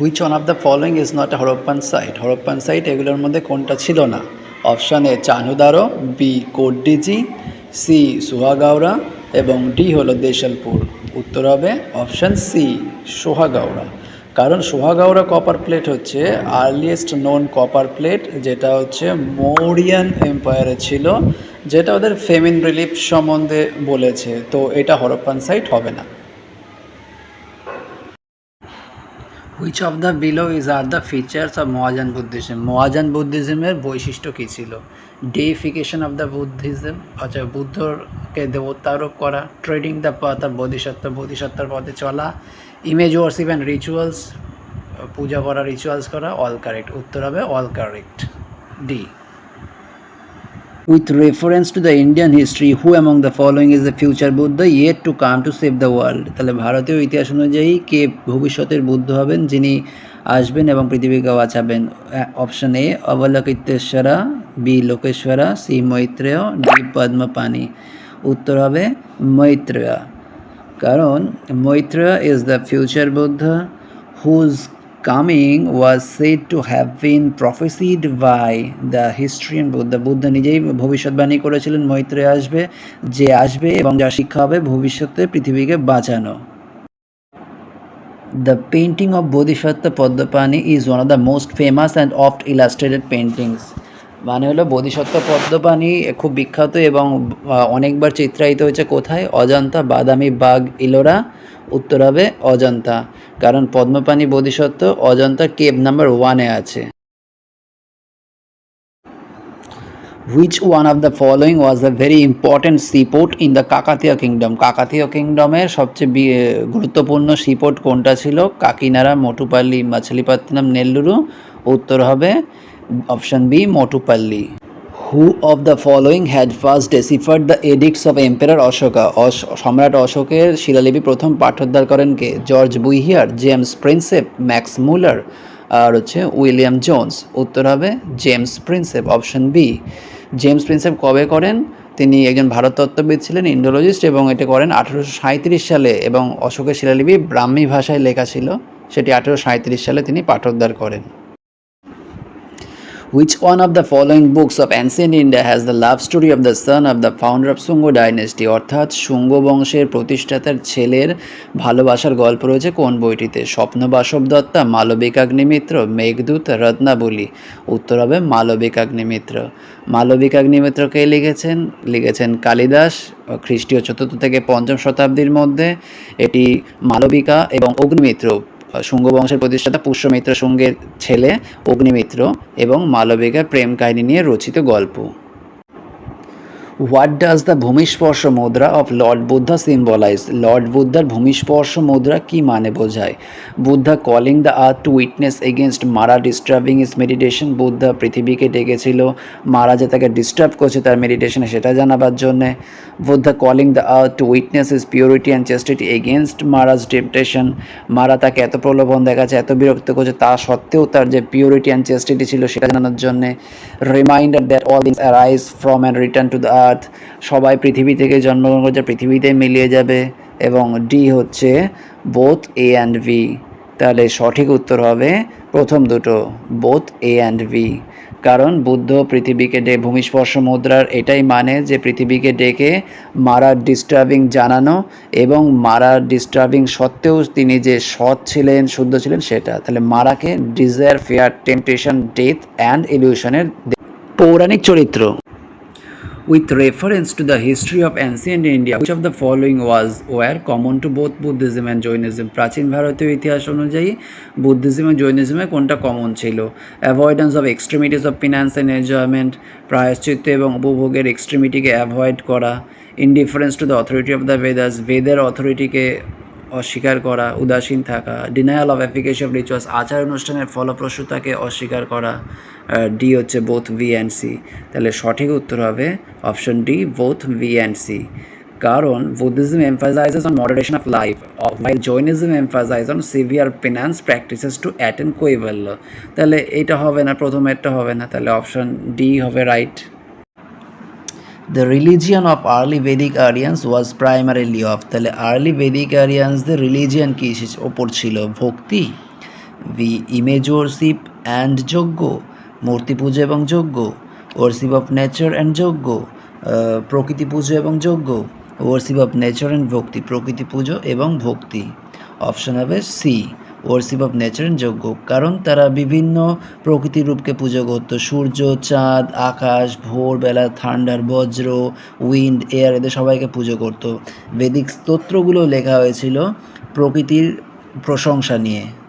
Which one of the following is not Harappan site Harappan site এগুলোর মধ্যে কোনটা ছিল না? Option A Chanhudaro B Kotdiji C সুহাগাওড়া এবং ডি হলো দেশালপুর উত্তর হবে অপশান সি সোহাগাওড়া কারণ সোহাগাওড়া কপার প্লেট হচ্ছে আর্লিয়েস্ট নোন কপার প্লেট যেটা হচ্ছে মৌরিয়ান এম্পায়ারে ছিল, যেটা ওদের ফেমিন রিলিফ সম্বন্ধে বলেছে। তো এটা হরপ্পান সাইট হবে না। Which of the below is are the features of মহাজান Buddhism মহাজান বুদ্ধিজমের বৈশিষ্ট্য কী ছিল? ডেইফিকেশন অফ দ্য বুদ্ধিজম আচ্ছা বুদ্ধকে দেবতারোপ করা treading the path of Bodhisattva বোধিসত্ত্বর পথে চলা ইমেজ ওয়ার্সিপ অ্যান্ড রিচুয়ালস পূজা করা রিচুয়ালস করা অল কারেক্ট উত্তর হবে all correct D With reference to the Indian history, who among the following is the future Buddha yet to come to save the world? তাহলে ভারতীয় ইতিহাস অনুযায়ী কে ভবিষ্যতের বুদ্ধ হবেন যিনি আসবেন এবং পৃথিবীকে বাঁচাবেন? Option A Avalokiteshvara B Lokeshvara C Maitreya D Padmapani. উত্তর হবে মৈত্রেয়। কারণ Maitreya is the future Buddha whose coming was said to have been prophesied by the historian Buddha Buddha নিজেই ভবিষ্যৎবাণী করেছিলেন মৈত্রে আসবে যে আসবে এবং যার শিক্ষা হবে ভবিষ্যতে পৃথিবীকে বাঁচানো The painting of Bodhisattva Padmapani is one of the most famous and oft illustrated paintings. মানে হলো বোধিসত্ত্ব পদ্মপাণি খুব বিখ্যাত এবং অনেকবার চিত্রায়িত হয়েছে কোথায়? অজন্তা, বাদামি বাগ ইলোরা উত্তর হবে অজন্তা। কারণ পদ্মপাণি বোধিসত্ত্ব অজন্তা কেব নাম্বার ওয়ানে আছে। Which one of the following was the very important seaport in the Kakatiya kingdom Kakatiya কিংডমের সবচেয়ে গুরুত্বপূর্ণ সিপোর্ট কোনটা ছিল? কাকিনাড়া মোটুপাল্লি মাছলিপত্তনম নেল্লুরু উত্তর হবে B Motupalli who of the following had first deciphered the edicts of emperor Ashoka অশ- সম্রাট অশোকের শিলালিপি প্রথম পাঠোদ্ধার করেন কে? George Buhler James Prinsep Max Muller আর হচ্ছে উইলিয়াম জোন্স উত্তর হবে James Prinsep option B James Prinsep কবে করেন? তিনি একজন ভারততত্ত্ববিদ ছিলেন ইন্ডোলজিস্ট এবং এটা করেন আঠেরোশো সাঁইত্রিশ সালে, এবং অশোকের শিলালিপি ব্রাহ্মী ভাষায় লেখা ছিল। সেটি আঠেরোশো সাঁইত্রিশ সালে তিনি পাঠোদ্ধার করেন। Which one of the following books of ancient India has the love story of the son of the founder of Sungo dynasty? অর্থাৎ শুঙ্গ বংশের প্রতিষ্ঠাতার ছেলের ভালোবাসার গল্প রয়েছে কোন বইটিতে? স্বপ্ন বাসব দত্তা মালবিকাগ্নিমিত্র মেঘদূত, রত্নাবলী। উত্তর হবে মালবিকাগ্নিমিত্র মালবিকাগ্নিমিত্র কে লিখেছেন? লিখেছেন কালিদাস খ্রিস্টীয় চতুর্থ থেকে পঞ্চম শতাব্দীর মধ্যে এটি মালবিকা এবং অগ্নিমিত্র। শুঙ্গ বংশের প্রতিষ্ঠাতা পুষ্যমিত্র শুঙ্গের ছেলে অগ্নিমিত্র এবং মালবিকার প্রেম কাহিনী নিয়ে রচিত গল্প। What does the Bhumisparsha mudra of lord Buddha symbolize lord বুদ্ধার ভূমিস্পর্শ মুদ্রা কি মানে বোঝায় Buddha calling the earth to witness against Mara disturbing his meditation Buddha পৃথিবীকে ডেকেছিল মারা যে তাকে ডিস্টার্ব করছে তার মেডিটেশনে সেটা জানাবার জন্যে Buddha calling the earth to witness his purity and chastity against Mara's temptation Mara তাকে এত প্রলোভন দেখাচ্ছে এত বিরক্ত করছে তা সত্ত্বেও তার যে পিউরিটি অ্যান্ড চেস্টিটি ছিল সেটা জানানোর জন্যে reminder that all things arise from and return to the earth সবাই পৃথিবী থেকে জন্মগ্রহণ করছে, পৃথিবীতে মিলিয়ে যাবে এবং ডি হচ্ছে বোথ এ অ্যান্ড ভি তাহলে সঠিক উত্তর হবে প্রথম দুটো বোথ এ অ্যান্ড ভি কারণ বুদ্ধ পৃথিবীকে ডে ভূমিস্পর্শ মুদ্রার এটাই মানে যে পৃথিবীকে ডেকে মারার ডিস্টার্বিং জানানো এবং মারার ডিস্টার্বিং সত্ত্বেও তিনি যে সৎ ছিলেন, শুদ্ধ ছিলেন সেটা। তাহলে মারাকে desire fear temptation death and ইলিউশনের পৌরাণিক চরিত্র। With reference to the history of ancient India, which of the following was were common to both Buddhism and Jainism? প্রাচীন ভারতীয় ইতিহাস অনুযায়ী বুদ্ধিজম ও জৈনিজমে কোনটা কমন ছিল avoidance of extremities of penance and enjoyment প্রায়শ্চিত্ত এবং উপভোগের এক্সট্রিমিটিকে অ্যাভয়েড করা indifference to the authority of the Vedas বেদের অথরিটিকে অস্বীকার করা, উদাসীন থাকা denial of efficacy of rituals আচার অনুষ্ঠানের ফলপ্রসূতাকে অস্বীকার করা ডি হচ্ছে বোথ ভি অ্যান্ড সি তাহলে সঠিক উত্তর হবে option D both B and C কারণ Buddhism emphasizes on moderation of life while Jainism emphasize on severe penance practices to attend Kaivalya তাহলে এটা হবে না প্রথমেরটা হবে না, তাহলে অপশন ডি হবে right the religion of early Vedic Aryans was primarily of তাহলে আর্লি ভেদিক আরিয়ান্সদের রিলিজিয়ান কী? ওপর ছিল ভক্তি বি ইমেজ ওরশিপ অ্যান্ড যজ্ঞ, মূর্তি পুজো এবং যজ্ঞ ওরশিপ অফ নেচার অ্যান্ড যজ্ঞ প্রকৃতি পুজো এবং যজ্ঞ ওরশিপ অফ নেচার অ্যান্ড ভক্তি, প্রকৃতি পুজো এবং ভক্তি অপশন হবে সি ওরশিপ অফ নেচার যোগ্য। কারণ তারা বিভিন্ন প্রকৃতির রূপকে পুজো করতো। সূর্য, চাঁদ, আকাশ, ভোরবেলা থান্ডার বজ্র উইন্ড এয়ার এদের সবাইকে পুজো করতো। বেদিক স্তোত্রগুলো লেখা হয়েছিল প্রকৃতির প্রশংসা নিয়ে।